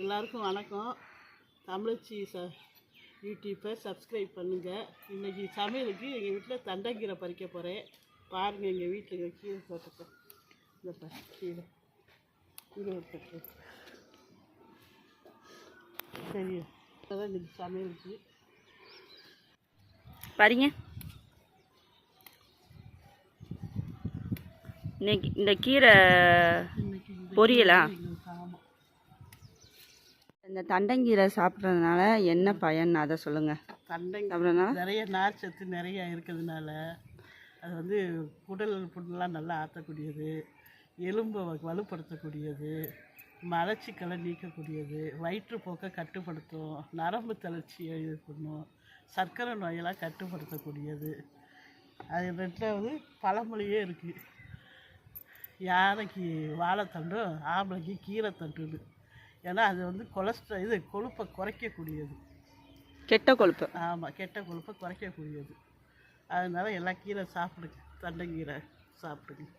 எல்லாருக்கும் வணக்கம். தமிழச்சி ச யூடியூப்பை சப்ஸ்கிரைப் பண்ணுங்கள் இன்றைக்கி சமையலுக்கு எங்கள் வீட்டில் தண்டங்கீரை பறிக்க போகிறேன் பாருங்கள் எங்கள் வீட்டில் கீரை தோட்டத்தை இந்த பா கீரை. கீரை தட்டு சரி அதான் இன்றைக்கி சமையலுக்கு. பாருங்க. இன்னைக்கு இந்த கீரை பொரியலா? இந்த தண்டங்கீரை சாப்பிட்றதுனால என்ன பயன்? அதை சொல்லுங்கள் தண்டங்கீரை நிறைய நார்ச்சத்து நிறைய இருக்கிறதுனால அது வந்து குடல் புண்ணெலாம் நல்லா ஆற்றக்கூடியது எலும்பை வலுப்படுத்தக்கூடியது மலச்சிக்கலை நீக்கக்கூடியது வயிற்றுப்போக்கை கட்டுப்படுத்தும் நரம்பு தளர்ச்சியை இது பண்ணும் சர்க்கரை நோயெல்லாம் கட்டுப்படுத்தக்கூடியது. அது ரெண்டாவது பழமொழியே இருக்குது யானைக்கு வாழைத்தண்டும் ஆம்பளைக்கு கீரைத்தண்டுன்னு. ஏன்னா அது வந்து கொலஸ்ட்ரால் இது கொழுப்பை குறைக்கக்கூடியது. கெட்ட கொழுப்பு. ஆமாம் கெட்ட கொழுப்பை குறைக்கக்கூடியது. அதனால எல்லா கீரை சாப்பிடுங்க தண்டைக்கீரை சாப்பிடுங்க.